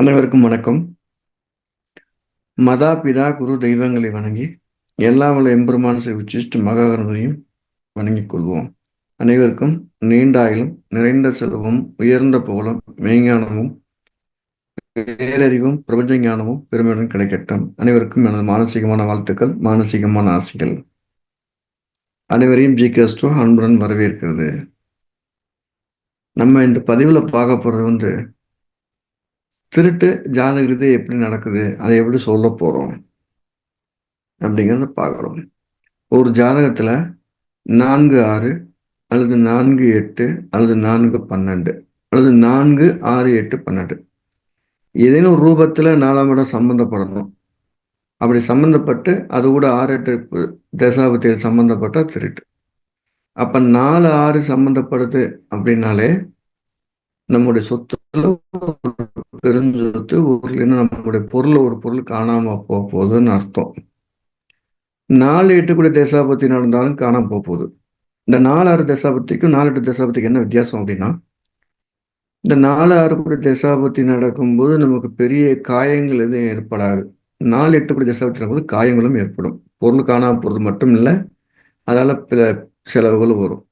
அனைவருக்கும் வணக்கம். மதா பிதா குரு தெய்வங்களை வணங்கி எல்லா வள எம்பெருமான ஸ்ரீ உச்சிஷ்ட மகாகணபதியும் வணங்கிக் கொள்வோம். அனைவருக்கும் நீண்ட நிறைந்த செல்வம் உயர்ந்த புகழும் மெய்ஞானமும் பேரறிவும் பிரபஞ்ச ஞானமும் பெருமையுடன் கிடைக்கட்டும். அனைவருக்கும் எனது மானசீகமான வாழ்த்துக்கள் மானசீகமான ஆசைகள். அனைவரையும் ஜி கேஸ்டோ அன்புடன் வரவேற்கிறது. நம்ம இந்த பதிவில் பார்க்க போகிறது வந்து திருட்டு ஜாதகத்தை எப்படி நடக்குது அதை எப்படி சொல்ல போகிறோம் அப்படிங்கிறத பார்க்குறோம். ஒரு ஜாதகத்தில் நான்கு ஆறு அல்லது நான்கு எட்டு அல்லது நான்கு பன்னெண்டு அல்லது நான்கு ஆறு எட்டு பன்னெண்டு. ஏதேனும் ஒரு ரூபத்தில் நாலாம் இடம் சம்மந்தப்படணும் அப்படி சம்மந்தப்பட்டு அது கூட ஆறு எட்டு தசாபத்தியில் சம்மந்தப்பட்டால் திருட்டு. அப்போ நாலு ஆறு சம்மந்தப்படுது அப்படின்னாலே நம்முடைய சொத்து பெருஞ்சொத்து ஊர்ல நம்மளுடைய பொருள் ஒரு பொருள் காணாம போக போகுதுன்னு அர்த்தம். நாலு எட்டு கூட தேசாபத்தி நடந்தாலும் காணாம போக போகுது. இந்த நாலு ஆறு தசாபத்திக்கும் நாலு எட்டு தசாபத்திக்கு என்ன வித்தியாசம் அப்படின்னா இந்த நாலு ஆறு கூட தசாபத்தி நடக்கும்போது நமக்கு பெரிய காயங்கள் எதுவும் ஏற்படாது. நாலு எட்டு கூட தசாபத்தி நடக்கும்போது காயங்களும் ஏற்படும். பொருள் காணாம போகிறது மட்டும் இல்லை அதால பிற செலவுகளும் வரும்.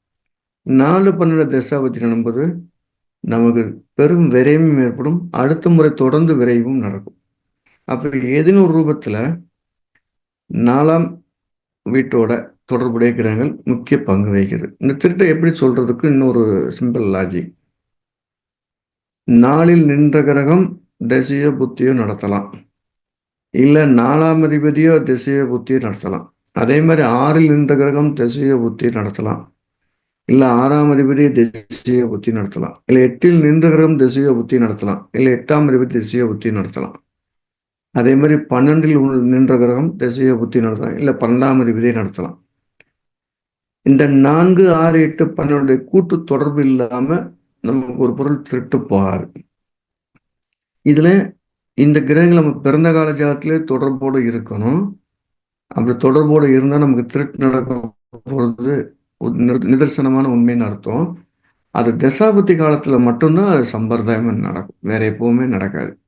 நாலு பன்னெண்டு தசாபத்தி நடக்கும்போது நமக்கு பெரும் விரைவும் ஏற்படும். அடுத்த முறை தொடர்ந்து விரைவும் நடக்கும். அப்போ ஏதேனும் ஒரு ரூபத்தில் நாலாம் வீட்டோட தொடர்புடைய கிரகங்கள் முக்கிய பங்கு வகிக்குது இந்த திருட்டை எப்படி சொல்றதுக்கு இன்னொரு சிம்பிள் லாஜிக் நாளில் நின்ற கிரகம் திசையோ புத்தியோ நடத்தலாம். இல்லை நாலாம் அதிபதியோ திசையோ புத்தியோ நடத்தலாம். அதே மாதிரி ஆறில் நின்ற கிரகம் திசையோ புத்தியோ நடத்தலாம். இல்லை ஆறாம் அதிபதி திசைய புத்தி நடத்தலாம். இல்லை எட்டில் நின்று கிரகம் திசைய புத்தி நடத்தலாம். இல்லை எட்டாம் அதிபதி திசைய புத்தி நடத்தலாம். அதே மாதிரி பன்னெண்டில் நின்ற கிரகம் திசைய புத்தி நடத்தலாம். இல்லை பன்னெண்டாம் அதிபதியை நடத்தலாம். இந்த நான்கு ஆறு எட்டு பன்னெண்டுடைய கூட்டு தொடர்பு இல்லாமல் நமக்கு ஒரு பொருள் திருட்டு போகாது. இதில் இந்த கிரகங்கள் நம்ம பிறந்த கால ஜாதத்திலே தொடர்போடு இருக்கணும். அப்படி தொடர்போடு இருந்தால் நமக்கு திருட்டு நடக்க போகிறது நிதர்சனமான உண்மைன்னு அர்த்தம். அது தசாபுத்தி காலத்துல மட்டும்தான் அது சம்பிரதாயம் நடக்கும். வேற எப்பவுமே நடக்காது.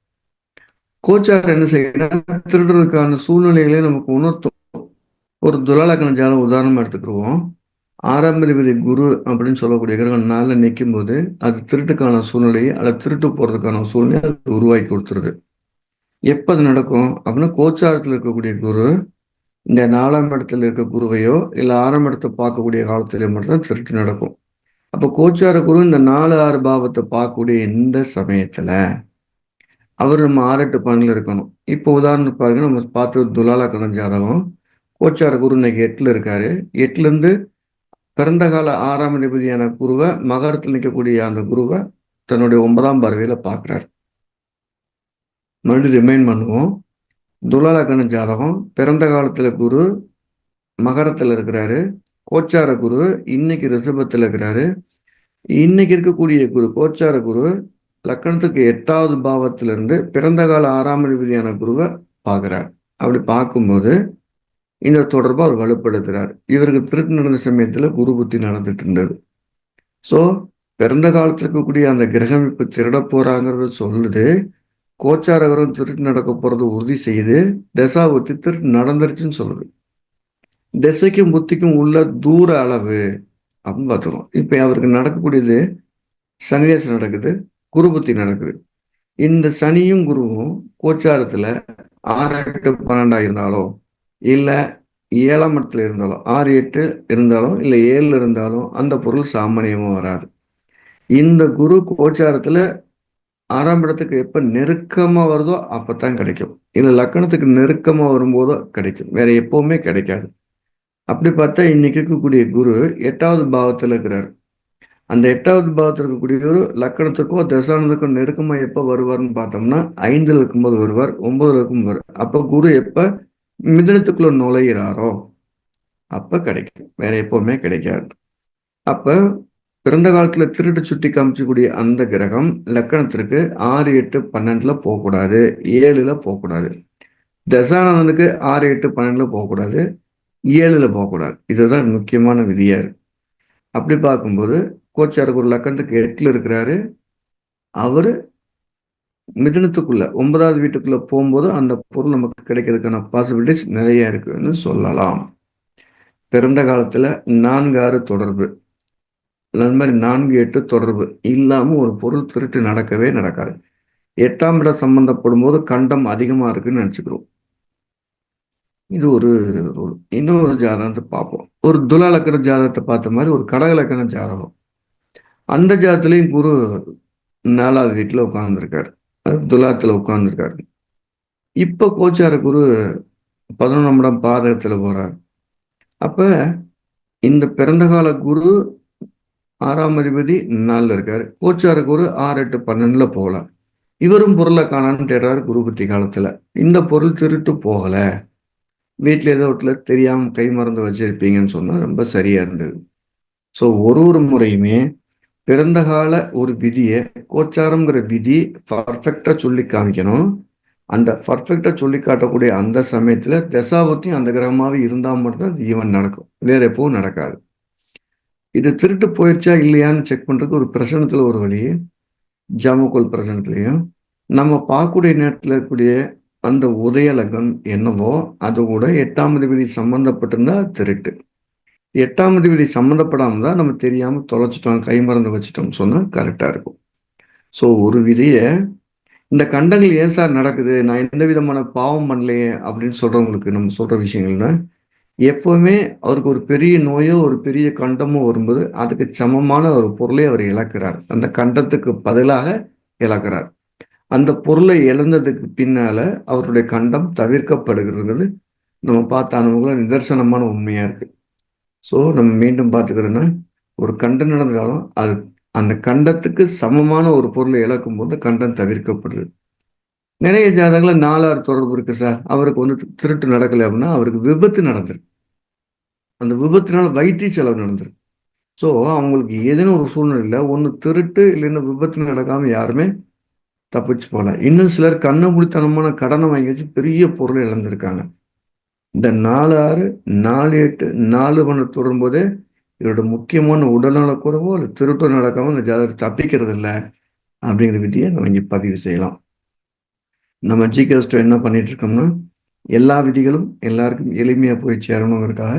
கோச்சார் என்ன செய்யணும் திருடுறதுக்கான சூழ்நிலைகளே நமக்கு உணர்த்தும். ஒரு துலாலக்கண ஜாலம் உதாரணமா எடுத்துக்கிடுவோம் ஆறாம் குரு அப்படின்னு சொல்லக்கூடிய கிரகம் நாளில் நிற்கும் போது அது திருட்டுக்கான சூழ்நிலையை அல்லது திருட்டு போறதுக்கான சூழ்நிலையை அது உருவாக்கி கொடுத்துருது. எப்போ அது நடக்கும்? அப்படின்னா கோச்சாரத்தில் இருக்கக்கூடிய குரு இந்த நாலாம் இடத்துல இருக்க குருவையோ இல்லை ஆறாம் இடத்தை பார்க்கக்கூடிய காலத்திலேயோ மட்டும்தான் திருட்டு நடக்கும். அப்போ கோச்சார குரு இந்த நாலு ஆறு பாவத்தை பார்க்கக்கூடிய இந்த சமயத்தில் அவர் நம்ம ஆறெட்டு எட்டு இருக்கணும். இப்போ உதாரணத்துக்கு பாருங்க நம்ம பார்த்து துலாலா கணம் ஜாதகம் கோச்சார குரு இன்னைக்கு எட்டில் இருக்காரு. எட்டுலேருந்து பிறந்த கால ஆறாம் அதிபதியான குருவை மகரத்தில் நிற்கக்கூடிய அந்த குருவை தன்னுடைய ஒன்பதாம் பார்வையில் பார்க்குறாரு. மறுபடியும் ரிமைண்ட் பண்ணுவோம். துலலக்கண ஜாதகம் பிறந்த காலத்தில் குரு மகரத்தில் இருக்கிறாரு. கோச்சார குரு இன்னைக்கு ரிஷபத்தில் இருக்கிறாரு. இன்னைக்கு இருக்கக்கூடிய குரு கோச்சார குரு லக்கணத்துக்கு எட்டாவது பாவத்திலிருந்து பிறந்த கால ஆறாம் அதிபதியான குருவை பார்க்குறார். அப்படி பார்க்கும்போது இந்த தொடர்பை அவர் வலுப்படுத்துகிறார் இவருக்கு திருட்டு நடந்த சமயத்தில் குரு புத்தி நடந்துட்டு இருந்தது. ஸோ பிறந்த காலத்தில் இருக்கக்கூடிய அந்த கிரகம் இப்ப திருட போறாங்கிறத சொல்லுது. கோச்சாரகரம் திருட்டு நடக்க போகிறது உறுதி செய்து தசாபுத்தி திருட்டு நடந்துருச்சுன்னு சொல்லுது. திசைக்கும் புத்திக்கும் உள்ள தூர அளவு அப்படின்னு பார்த்துருவோம். இப்போ அவருக்கு நடக்கக்கூடியது சனிதேசம் நடக்குது குரு புத்தி நடக்குது. இந்த சனியும் குருவும் கோச்சாரத்தில் ஆறு எட்டு பன்னெண்டாக இருந்தாலோ இல்லை ஏழாம் இடத்துல இருந்தாலோ ஆறு எட்டு இருந்தாலும் இல்லை ஏழில் இருந்தாலும் அந்த பொருள் சாமானியமா வராது. இந்த குரு கோச்சாரத்தில் ஆறாம் இடத்துக்கு எப்ப நெருக்கமா வருதோ அப்பதான் கிடைக்கும். இல்லை லக்கணத்துக்கு நெருக்கமா வரும்போதோ கிடைக்கும். வேற எப்பவுமே கிடைக்காது. அப்படி பார்த்தா இன்னைக்கு இருக்கக்கூடிய குரு எட்டாவது பாவத்தில் இருக்கிறார். அந்த எட்டாவது பாவத்தில் இருக்கக்கூடிய குரு லக்கணத்துக்கோ தசானத்துக்கோ நெருக்கமா எப்ப வருவார்னு பார்த்தோம்னா ஐந்துல இருக்கும்போது வருவார் ஒன்பதுல இருக்கும்போது அப்ப குரு எப்ப மிதனத்துக்குள்ள நுழையிறாரோ அப்ப கிடைக்கும். வேற எப்பவுமே கிடைக்காது. அப்போ பிறந்த காலத்துல திருட்டு சுட்டி காமிச்சக்கூடிய அந்த கிரகம் லக்கணத்திற்கு ஆறு எட்டு பன்னெண்டுல போகக்கூடாது. ஏழுல போகக்கூடாது. தசானந்தனுக்கு ஆறு எட்டு பன்னெண்டுல போகக்கூடாது. ஏழுல போகக்கூடாது. இதுதான் முக்கியமான விதியா இருக்கு. அப்படி பார்க்கும்போது கோச்சாருக்கு ஒரு லக்கணத்துக்கு எட்டுல இருக்கிறாரு. அவரு மிதனத்துக்குள்ள ஒன்பதாவது வீட்டுக்குள்ள போகும்போது அந்த பொருள் நமக்கு கிடைக்கிறதுக்கான பாசிபிலிட்டிஸ் நிறைய இருக்குன்னு சொல்லலாம். பிறந்த காலத்துல நான்கு ஆறு தொடர்பு. அது மாதிரி நான்கு எட்டு தொடர்பு. இல்லாமல் ஒரு பொருள் திருட்டு நடக்கவே நடக்காது. எட்டாம் இடம் சம்மந்தப்படும் போது கண்டம் அதிகமாக இருக்குன்னு நினச்சிக்கிறோம். இது ஒரு ரூல் இன்னொரு ஜாதகத்தை பார்ப்போம். ஒரு துலாலக்கண ஜாதகத்தை பார்த்த மாதிரி ஒரு கடகலக்கண ஜாதகம். அந்த ஜாதத்துலேயும் குரு நாலாவது வீட்டில் உட்காந்துருக்காரு துலாத்தில் உட்காந்துருக்காரு இப்போ கோச்சார குரு பதினொன்றாம் இடம் பாதகத்தில் போகிறார் அப்போ இந்த பிறந்த கால குரு ஆறாம் அதிபதி நாலில் இருக்காரு. கோச்சார குரு ஆறு எட்டு பன்னெண்டுல போகலாம். இவரும் பொருளை காணான்னு தேடுறாரு குருபுத்தி காலத்துல. இந்த பொருள் திருட்டு போகல. வீட்டில் ஏதோ வீட்டுல தெரியாம கை மறந்து வச்சிருப்பீங்கன்னு சொன்னா ரொம்ப சரியா இருந்தது. ஸோ ஒரு ஒரு முறையுமே பிறந்த கால ஒரு விதியை கோச்சாரம்ங்கிற விதி பர்ஃபெக்டா சொல்லி காமிக்கணும். அந்த பர்ஃபெக்டா சொல்லி காட்டக்கூடிய அந்த சமயத்துல தசாபத்தியும் அந்த கிரகமாவே இருந்தா மட்டும்தான் அது ஈவன் நடக்கும். வேற எப்பவும் நடக்காது. இது திருட்டு போயிடுச்சா இல்லையான்னு செக் பண்ணுறதுக்கு ஒரு பிரசனத்தில் ஒரு வழி. ஜாமக்கோல் பிரசனத்துலேயும். நம்ம பார்க்கக்கூடிய நேரத்தில் இருக்கக்கூடிய அந்த உதயலகம் என்னவோ அது கூட எட்டாம் விதி சம்பந்தப்பட்டிருந்தா திருட்டு. எட்டாம் விதி சம்மந்தப்படாமல் தான் நம்ம தெரியாமல் தொலைச்சிட்டோம் கை மறந்து வச்சிட்டோம்னு சொன்னால் கரெக்டாக இருக்கும். ஸோ ஒரு விதியை இந்த கண்டங்கள் ஏன் சார் நடக்குது? நான் எந்த விதமான பாவம் பண்ணலையே அப்படின்னு சொல்கிறவங்களுக்கு நம்ம சொல்கிற விஷயங்கள்னா எப்பவுமே அவருக்கு ஒரு பெரிய நோயோ ஒரு பெரிய கண்டமோ வரும்போது அதுக்கு சமமான ஒரு பொருளை அவர் இழக்கிறார். அந்த கண்டத்துக்கு பதிலாக இழக்கிறார். அந்த பொருளை இழந்ததுக்கு பின்னால அவருடைய கண்டம் தவிர்க்கப்படுகிறது நம்ம பார்த்த அனுபவங்கள நிதர்சனமான உண்மையா இருக்கு. ஸோ நம்ம மீண்டும் பார்த்துக்கிறோன்னா ஒரு கண்டம் நடந்தாலும் அது அந்த கண்டத்துக்கு சமமான ஒரு பொருளை இழக்கும் போது கண்டம் தவிர்க்கப்படுது. நிறைய ஜாதகங்கள நாலாறு தொடர்பு இருக்கு சார். அவருக்கு வந்து திருட்டு நடக்கலை அப்படின்னா அவருக்கு விபத்து நடந்திருக்கு. அந்த விபத்தினால வைத்திய செலவு நடந்திருக்கு. ஸோ அவங்களுக்கு ஏதேனும் ஒரு சூழ்நிலையில் ஒன்று திருட்டு இல்லைன்னா விபத்து நடக்காமல் யாருமே தப்பிச்சு போகல. இன்னும் சிலர் கண்ணமுடித்தனமான கடனை வாங்கி வச்சு பெரிய பொருளை இழந்திருக்காங்க. இந்த நாலு ஆறு நாலு எட்டு நாலு பண்ண தொடரும்போதே இதோட முக்கியமான உடல்நலக்குறவோ இல்லை திருட்டோ நடக்காம இந்த ஜாதகத்தை தப்பிக்கிறது இல்லை அப்படிங்கிற விதியை நம்ம இங்கே பதிவு செய்யலாம். நம்ம ஜிகேஸ்டோ என்ன பண்ணிட்டு இருக்கோம்னா எல்லா விதிகளும் எல்லாருக்கும் எளிமையாக போய் சேரணுங்கிறதுக்காக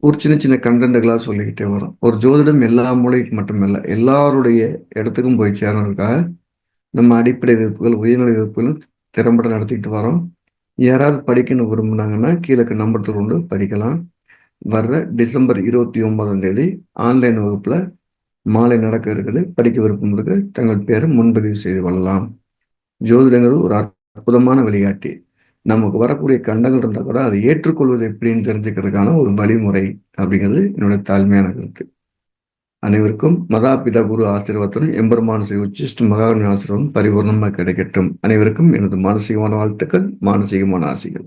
ஒரு சின்ன சின்ன கண்டென்ட்டுகளாக சொல்லிக்கிட்டே வரோம். ஒரு ஜோதிடம் எல்லா மூலைக்கு மட்டுமல்ல எல்லாருடைய இடத்துக்கும் போய் சேரணுக்காக நம்ம அடிப்படை வகுப்புகள் உயர்நிலை வகுப்புகளும் திறம்பட நடத்திக்கிட்டு வரோம். யாராவது படிக்கணும் விரும்புனாங்கன்னா கீழே நம்பர் கொண்டு படிக்கலாம். வர்ற டிசம்பர் இருபத்தி ஒன்பதாம் தேதி ஆன்லைன் வகுப்பில் மாலை நடக்க இருக்குது படிக்க விருப்பம் இருக்குது தங்கள் பேரை முன்பதிவு செய்து கொள்ளலாம். ஜோதிடங்கள் ஒரு அற்புதமான வழிகாட்டி. நமக்கு வரக்கூடிய கண்டங்கள் இருந்தால் கூட அதை ஏற்றுக்கொள்வது எப்படின்னு தெரிஞ்சுக்கிறதுக்கான ஒரு வழிமுறை அப்படிங்கிறது என்னுடைய தாழ்மையான கருத்து. அனைவருக்கும் மதாபிதா குரு ஆசீர்வாதத்துடன் எம்பெருமான ஸ்ரீ உச்சிஷ்ட மகாவின் ஆசீர்வாதம் பரிபூர்ணமாக கிடைக்கட்டும். அனைவருக்கும் எனது மானசீகமான வாழ்த்துக்கள் மானசீகமான ஆசைகள்.